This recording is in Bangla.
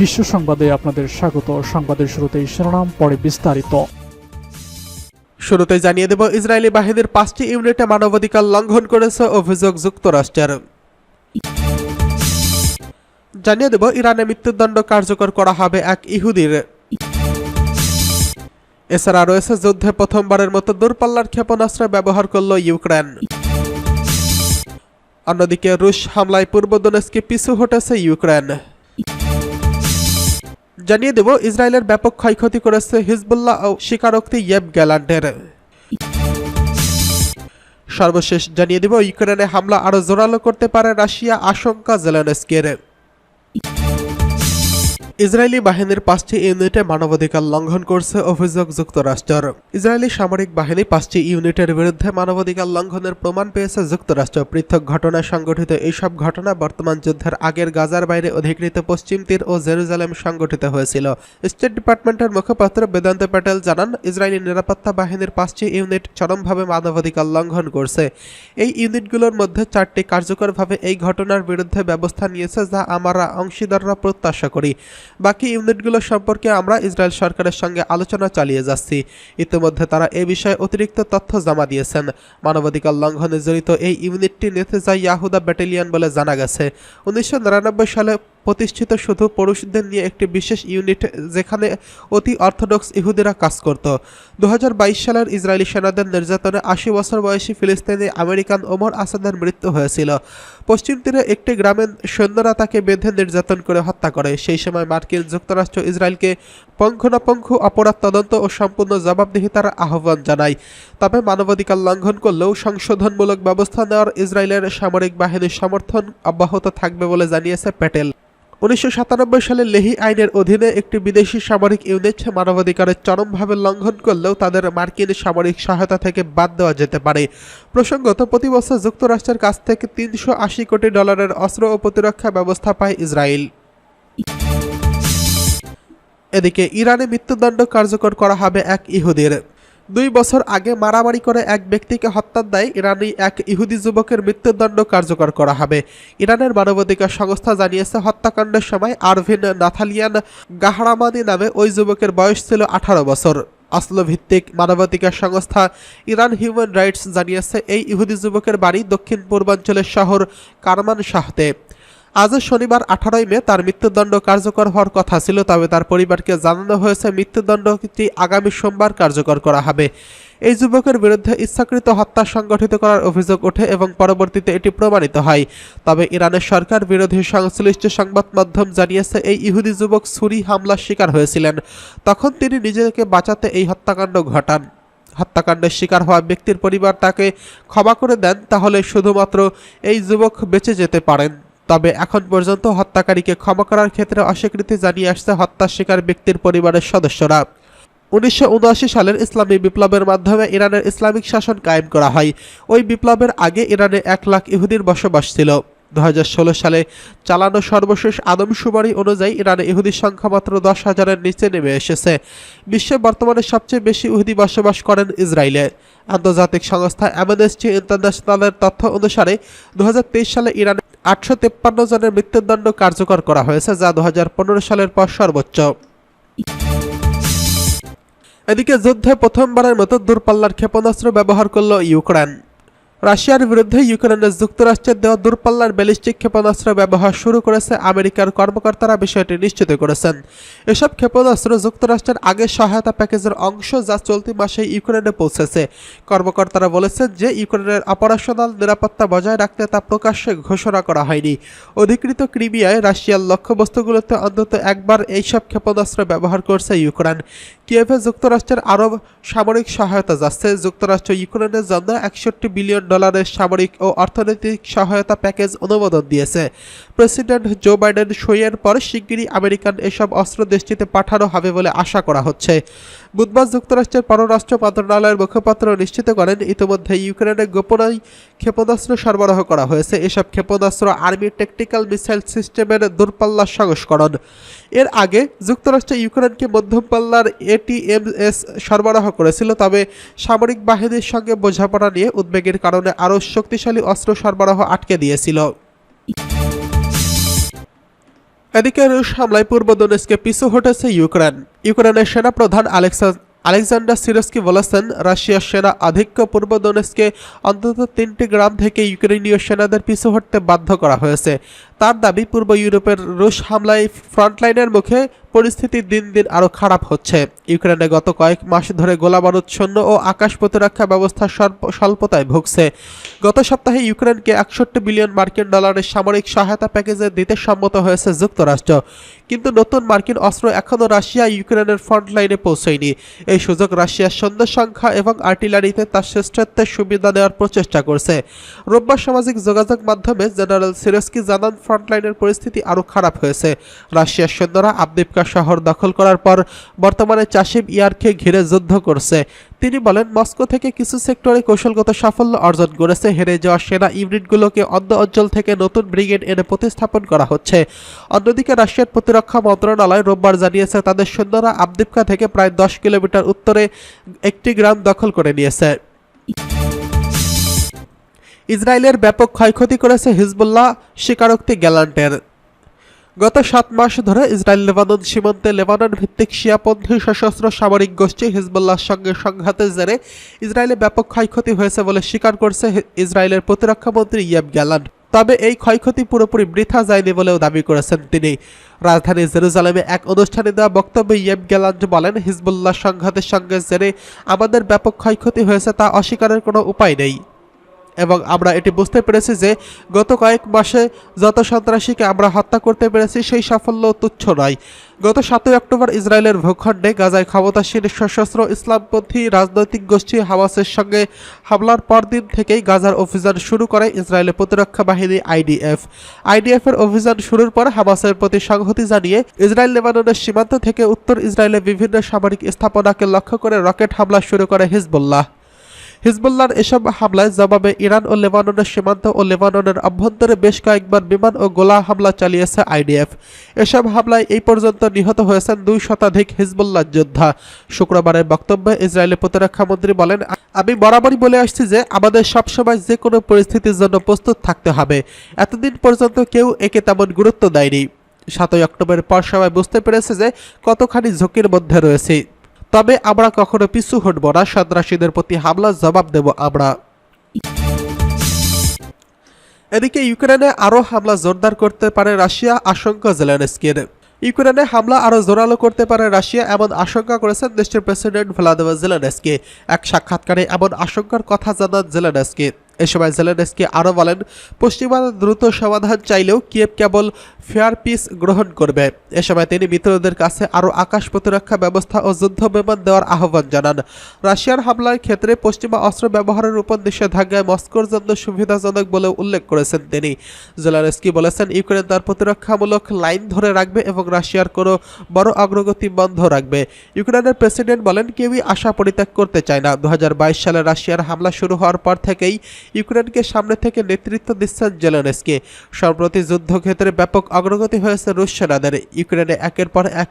বিশ্ব সংবাদে আপনাদের স্বাগত। সংবাদের শুরুতেই শিরোনাম, পরে বিস্তারিত। শুরুতে জানিয়ে দেব, ইসরায়েলি বাহিনীর পাঁচটি ইউনিটে মানবাধিকার লঙ্ঘন করেছে অভিযোগ যুক্তরাষ্ট্রের। জানিয়ে দেব, ইরানে মৃত্যুদণ্ড কার্যকর করা হবে এক ইহুদির। এছাড়া রয়েছে যুদ্ধে প্রথমবারের মতো দূরপাল্লার ক্ষেপণাস্ত্র ব্যবহার করল ইউক্রেন। অন্যদিকে রুশ হামলায় পূর্ব দোনেস্কে পিছু হটেছে ইউক্রেন। জানিয়ে দেব, ইসরায়েলের ব্যাপক ক্ষয়ক্ষতি করেছে হিজবুল্লাহ ও স্বীকারোক্তি ইয়েব গ্যালান্ডের। সর্বশেষ জানিয়ে দেব, ইউক্রেনে হামলা আরও জোরালো করতে পারে রাশিয়া, আশঙ্কা জেলেনস্কির। ইসরায়েলি বাহিনীর পাঁচটি ইউনিটে মানবাধিকার লঙ্ঘন করছে অভিযোগ যুক্তরাষ্ট্রের। ইসরায়েলি সামরিক বাহিনী পাঁচটি ইউনিটের বিরুদ্ধে মানবাধিকার লঙ্ঘনের প্রমাণ পেয়েছে যুক্তরাষ্ট্র। পৃথক ঘটনায় সংঘটিত এইসব ঘটনা বর্তমান যুদ্ধের আগের গাজার বাইরে অধিকৃত পশ্চিম তীর ও জেরুজালেম সংগঠিত হয়েছিল। স্টেট ডিপার্টমেন্টের মুখপাত্র বেদান্ত প্যাটেল জানান, ইসরায়েলি নিরাপত্তা বাহিনীর পাঁচটি ইউনিট চরমভাবে মানবাধিকার লঙ্ঘন করছে। এই ইউনিটগুলোর মধ্যে চারটি কার্যকরভাবে এই ঘটনার বিরুদ্ধে ব্যবস্থা নিয়েছে যা আমরা অংশীদাররা প্রত্যাশা করি। বাকি ইউনিটগুলো সম্পর্কে আমরা ইসরায়েল সরকারের সঙ্গে আলোচনা চালিয়ে যাচ্ছি। ইতিমধ্যে তারা এ বিষয়ে অতিরিক্ত তথ্য জমা দিয়েছেন। মানবাধিকার লঙ্ঘনে জড়িত এই ইউনিটটি নেতেজা ইয়াহুদা ব্যাটালিয়ন বলে জানা গেছে। উনিশশো নিরানব্বই সালে প্রতিষ্ঠিত শুধু পুরুষদের নিয়ে একটি বিশেষ ইউনিট যেখানে অতি অর্থোডক্স ইহুদিরা কাজ করত। দু হাজার বাইশ সালের ইসরায়েলি সেনাদের নির্যাতনে আশি বছর বয়সী ফিলিস্তিনি আমেরিকান ওমর আসাদের মৃত্যু হয়েছিল। পশ্চিম তীরে একটি গ্রামের সৈন্যরা তাকে বেঁধে নির্যাতন করে হত্যা করে। সেই সময় মার্কিন যুক্তরাষ্ট্র ইসরায়েলকে পঙ্খনাপঙ্খ অপরাধ তদন্ত ও সম্পূর্ণ জবাবদিহিতার আহ্বান জানায়। তবে মানবাধিকার লঙ্ঘন করলেও সংশোধনমূলক ব্যবস্থা নেওয়ার ইসরায়েলের সামরিক বাহিনীর সমর্থন অব্যাহত থাকবে বলে জানিয়েছে প্যাটেল উনিশশো সাতানব্বই সালে লেহি আইনের অধীনে একটি বিদেশি সামরিক ইউনিট মানবাধিকারের চরমভাবে লঙ্ঘন করলেও তাদের মার্কিন সামরিক সহায়তা থেকে বাদ দেওয়া যেতে পারে। প্রসঙ্গত, প্রতি বছর যুক্তরাষ্ট্রের কাছ থেকে তিনশো আশি কোটি ডলারের অস্ত্র ও প্রতিরক্ষা ব্যবস্থা পায় ইসরায়েল। এদিকে, ইরানে মৃত্যুদণ্ড কার্যকর করা হবে এক ইহুদির। দুই বছর আগে মারামারি করে এক ব্যক্তিকে হত্যার দায় ইরানি এক ইহুদি যুবকের মৃত্যুদণ্ড কার্যকর করা হবে। ইরানের মানবাধিকার সংস্থা জানিয়েছে, হত্যাকাণ্ডের সময় আরভিন নাথালিয়ান গাহরামানি নামে ওই যুবকের বয়স ছিল আঠারো বছর। ভিত্তিক মানবাধিকার সংস্থা ইরান হিউম্যান রাইটস জানিয়েছে, এই ইহুদি যুবকের বাড়ি দক্ষিণ পূর্বাঞ্চলের শহর কারমান শাহতে। আজ শনিবার আঠারোই মে তার মৃত্যুদণ্ড কার্যকর হওয়ার কথা ছিল, তবে তার পরিবারকে জানানো হয়েছে মৃত্যুদণ্ডটি আগামী সোমবার কার্যকর করা হবে। এই যুবকের বিরুদ্ধে ইচ্ছাকৃত হত্যা সংগঠিত করার অভিযোগ ওঠে এবং পরবর্তীতে এটি প্রমাণিত হয়। তবে ইরানের সরকার বিরোধী সংশ্লিষ্ট সংবাদ মাধ্যম জানিয়েছে, এই ইহুদি যুবক ছুরি হামলার শিকার হয়েছিলেন। তখন তিনি নিজেকে বাঁচাতে এই হত্যাকাণ্ড ঘটান। হত্যাকাণ্ডের শিকার হওয়া ব্যক্তির পরিবার তাকে ক্ষমা করে দেন, তাহলে শুধুমাত্র এই যুবক বেঁচে যেতে পারেন। তবে এখন পর্যন্ত হত্যাকারীকে ক্ষমা করার ক্ষেত্রে অস্বীকৃতি জানিয়ে আসছে হত্যার শিকার ব্যক্তির পরিবারের সদস্যরা। উনিশশো সালের ইসলামী বিপ্লবের মাধ্যমে ইরানের ইসলামিক শাসন কায়েম করা হয়। ওই বিপ্লবের আগে ইরানে এক লাখ ইহুদির বসবাস ছিল। দু সালে চালানো সর্বশেষ আদমশুমারি অনুযায়ী ইরানে ইহুদির সংখ্যা মাত্র দশ হাজারের নিচে নেমে এসেছে। বিশ্বে বর্তমানে সবচেয়ে বেশি ইহুদি বসবাস করেন ইসরায়েলে। আন্তর্জাতিক সংস্থা অ্যামনেস্টি ইন্টারন্যাশনালের তথ্য অনুসারে দু হাজার তেইশ সালে ইরানে আটশো তেপ্পান্ন জনের মৃত্যুদণ্ড কার্যকর করা হয়েছে, যা দু হাজার পনেরো সালের পর সর্বোচ্চ। এদিকে যুদ্ধে প্রথমবারের মতো দূরপাল্লার ক্ষেপণাস্ত্র ব্যবহার করল ইউক্রেন। রাশিয়ার বিরুদ্ধে ইউক্রেনের যুক্তরাষ্ট্রের দেওয়া দূরপাল্লার ব্যালিস্টিক ক্ষেপণাস্ত্র ব্যবহার শুরু করেছে আমেরিকার কর্মকর্তারা, বিষয়টি নিশ্চিত করেছেন। এসব ক্ষেপণাস্ত্র যুক্তরাষ্ট্রের আগের সহায়তা প্যাকেজের অংশ যা চলতি মাসে ইউক্রেনে পৌঁছেছে। কর্মকর্তারা বলেছেন যে ইউক্রেনের অপারেশনাল নিরাপত্তা বজায় রাখতে তা প্রকাশ্যে ঘোষণা করা হয়নি। অধিকৃত ক্রিমিয়ায় রাশিয়ার লক্ষ্যবস্তুগুলোতে অন্তত একবার এইসব ক্ষেপণাস্ত্র ব্যবহার করছে ইউক্রেন। কিয়েভে যুক্তরাষ্ট্রের আরব সামরিক সহায়তা যাচ্ছে। যুক্তরাষ্ট্র ইউক্রেনের জন্য একষট্টি বিলিয়ন ডলারের সামরিক ও অর্থনৈতিক সহায়তা প্যাকেজ অনুমোদন দিয়েছে। প্রেসিডেন্ট জো বাইডেন সইয়ের পর শিগগিরই আমেরিকান এসব অস্ত্র দেশটিতে পাঠানো হবে বলে আশা করা হচ্ছে। বুধবার যুক্তরাষ্ট্রের পররাষ্ট্র মন্ত্রণালয়ের মুখপাত্র নিশ্চিত করেন, ইতিমধ্যে ইউক্রেনে গোপনায় ক্ষেপণাস্ত্র সরবরাহ করা হয়েছে। এসব ক্ষেপণাস্ত্র আর্মি টেকটিক্যাল মিসাইল সিস্টেমের দূরপাল্লার সংস্করণ। এর আগে যুক্তরাষ্ট্র ইউক্রেনকে মধ্যমপাল্লার এটিএমএস সরবরাহ করেছিল, তবে সামরিক বাহিনীর সঙ্গে বোঝাপড়া নিয়ে উদ্বেগের কারণে আরও শক্তিশালী অস্ত্র সরবরাহ আটকে দিয়েছিল। এদিকে রুশ হামলায় পূর্ব দোনেস্কে পিছু হটেছে ইউক্রেন। ইউক্রেনের সেনাপ্রধান আলেক্সা আলেকজান্ডার সিরস্কি বলেছেন, রাশিয়ার সেনা আধিক্য পূর্ব দোনেস্কে অন্তত তিনটি গ্রাম থেকে ইউক্রেনীয় সেনাদের পিছু হটতে বাধ্য করা হয়েছে। তার দাবি, পূর্ব ইউরোপের রুশ হামলায় ফ্রন্টলাইনের মুখে পরিস্থিতি দিন দিন আরও খারাপ হচ্ছে। ইউক্রেনে গত কয়েক মাস ধরে গোলাবারুদ শূন্য ও আকাশ প্রতিরক্ষা ব্যবস্থা স্বল্পতায় ভুগছে। গত সপ্তাহে ইউক্রেনকে একষট্টি বিলিয়ন মার্কিন ডলারের সামরিক সহায়তা প্যাকেজে দিতে সম্মত হয়েছে যুক্তরাষ্ট্র। কিন্তু নতুন মার্কিন অস্ত্র এখনও রাশিয়া ইউক্রেনের ফ্রন্টলাইনে পৌঁছয়নি। এই সুযোগ রাশিয়ার সৈন্য সংখ্যা এবং আর্টিলারিতে তার শ্রেষ্ঠত্বের সুবিধা নেওয়ার প্রচেষ্টা করছে। রোববার সামাজিক যোগাযোগ মাধ্যমে জেনারেল সিরস্কি জানান ফ্রন্টলাইনের পরিস্থিতি আরও খারাপ হয়েছে। রাশিয়ার সৈন্যরা আবদিপকা শহর দখল করার পর বর্তমানে চাশিব ইয়ারকে ঘিরে যুদ্ধ করছে। তিনি বলেন, মস্কো থেকে কিছু সেক্টরে কৌশলগত সাফল্য অর্জন করেছে। হেরে যাওয়া সেনা ইউনিটগুলোকে অন্য অঞ্চল থেকে নতুন ব্রিগেড এনে প্রতিস্থাপন করা হচ্ছে। অন্যদিকে রাশিয়ার প্রতিরক্ষা মন্ত্রণালয় রোববার জানিয়েছে, তাদের সৈন্যরা আবদিপকা থেকে প্রায় দশ কিলোমিটার উত্তরে একটি গ্রাম দখল করে নিয়েছে। ইসরায়েলের ব্যাপক ক্ষয়ক্ষতি করেছে হিজবুল্লাহ স্বীকারোক্তি গ্যালান্টের। গত সাত মাস ধরে ইসরায়েল, লেবানন সীমান্তে লেবানন ভিত্তিক শিয়াপন্থী সশস্ত্র সামরিক গোষ্ঠী হিজবুল্লাহর সঙ্গে সংঘাতের জেরে ইসরায়েলে ব্যাপক ক্ষয়ক্ষতি হয়েছে বলে স্বীকার করছে ইসরায়েলের প্রতিরক্ষা মন্ত্রী ইয়েব গ্যালান্ট তবে এই ক্ষয়ক্ষতি পুরোপুরি বৃথা যায়নি বলেও দাবি করেছেন তিনি। রাজধানী জেরুজালেমে এক অনুষ্ঠানে দেওয়া বক্তব্যে ইয়েব গ্যালান্ট বলেন, হিজবুল্লাহ সংঘাতের সঙ্গে জেরে আমাদের ব্যাপক ক্ষয়ক্ষতি হয়েছে তা অস্বীকারের কোনো উপায় নেই। এবং আমরা এটি বুঝতে পেরেছি যে গত কয়েক মাসে যত সন্ত্রাসীকে আমরা হত্যা করতে পেরেছি, সেই সাফল্য তুচ্ছ নয়। গত সাতই অক্টোবর ইসরায়েলের ভূখণ্ডে গাজায় ক্ষমতাসীন সশস্ত্র ইসলামপন্থী রাজনৈতিক গোষ্ঠী হামাসের সঙ্গে হামলার পরদিন থেকেই গাজার অভিযান শুরু করে ইসরায়েলের প্রতিরক্ষা বাহিনী আইডিএফ। আইডিএফ এর অভিযান শুরুর পর হামাসের প্রতি সংহতি জানিয়ে ইসরায়েল লেবাননের সীমান্ত থেকে উত্তর ইসরায়েলের বিভিন্ন সামরিক স্থাপনাকে লক্ষ্য করে রকেট হামলা শুরু করে হিজবুল্লাহ। হিজবুল্লাহর এসব হামলায় জবাবে ইরান ও লেবাননের সীমান্ত ও লেবাননের অভ্যন্তরে বেশ কয়েকবার বিমান ও গোলা হামলা চালিয়েছে আইডিএফ। এসব হামলায় এই পর্যন্ত নিহত হয়েছেন দুই শতাধিক হিজবুল্লাহ যোদ্ধা। শুক্রবারের বক্তব্যে ইসরায়েলের প্রতিরক্ষা মন্ত্রী বলেন, আমি বরাবরই বলে আসছি যে আমাদের সবসময় যে কোনো পরিস্থিতির জন্য প্রস্তুত থাকতে হবে। এতদিন পর্যন্ত কেউ একে তেমন গুরুত্ব দেয়নি। সাতই অক্টোবরের পর সবাই বুঝতে পেরেছে যে কতখানি ঝুঁকির মধ্যে রয়েছে। তবে আমরা কখনো পিছু হটব না, সন্ত্রাসীদের প্রতি হামলার জবাব দেব আমরা। এদিকে ইউক্রেনে আরও হামলা জোরদার করতে পারে রাশিয়া, আশঙ্কা জেলেনস্কির। ইউক্রেনে হামলা আরও জোরালো করতে পারে রাশিয়া, এমন আশঙ্কা করেছেন দেশটির প্রেসিডেন্ট ভ্লাদিমির জেলেনস্কি। এক সাক্ষাৎকারে এমন আশঙ্কার কথা জানান জেলেনস্কি। এ সময় জেলেনস্কি আরও বলেন পশ্চিমারা দ্রুত সমাধান চাইলেও কিয়েভ কেবল ফেয়ার পিস গ্রহণ করবে। এ সময় তিনি মিত্রদের কাছে আরও আকাশ প্রতিরক্ষা ব্যবস্থা ও যুদ্ধ বিমান দেওয়ার আহ্বান জানান। রাশিয়ার হামলার ক্ষেত্রে পশ্চিমা অস্ত্র ব্যবহারের উপর নিষেধাজ্ঞায় মস্কোর জন্য সুবিধাজনক বলে উল্লেখ করেছেন তিনি। জেলারেস্কি বলেছেন, ইউক্রেন তার প্রতিরক্ষামূলক লাইন ধরে রাখবে এবং রাশিয়ার কোনো বড় অগ্রগতি বন্ধ রাখবে। ইউক্রেনের প্রেসিডেন্ট বলেন, কেউই আশা পরিত্যাগ করতে চায় না। দু হাজার বাইশ সালে রাশিয়ার হামলা শুরু হওয়ার পর থেকেই ইউক্রেনকে সামনে থেকে নেতৃত্ব দিচ্ছেন জেলেনস্কি। সম্প্রতি যুদ্ধক্ষেত্রে ব্যাপক অগ্রগতি হয়েছে রুশ সেনাদের। ইউক্রেনে একের পর এক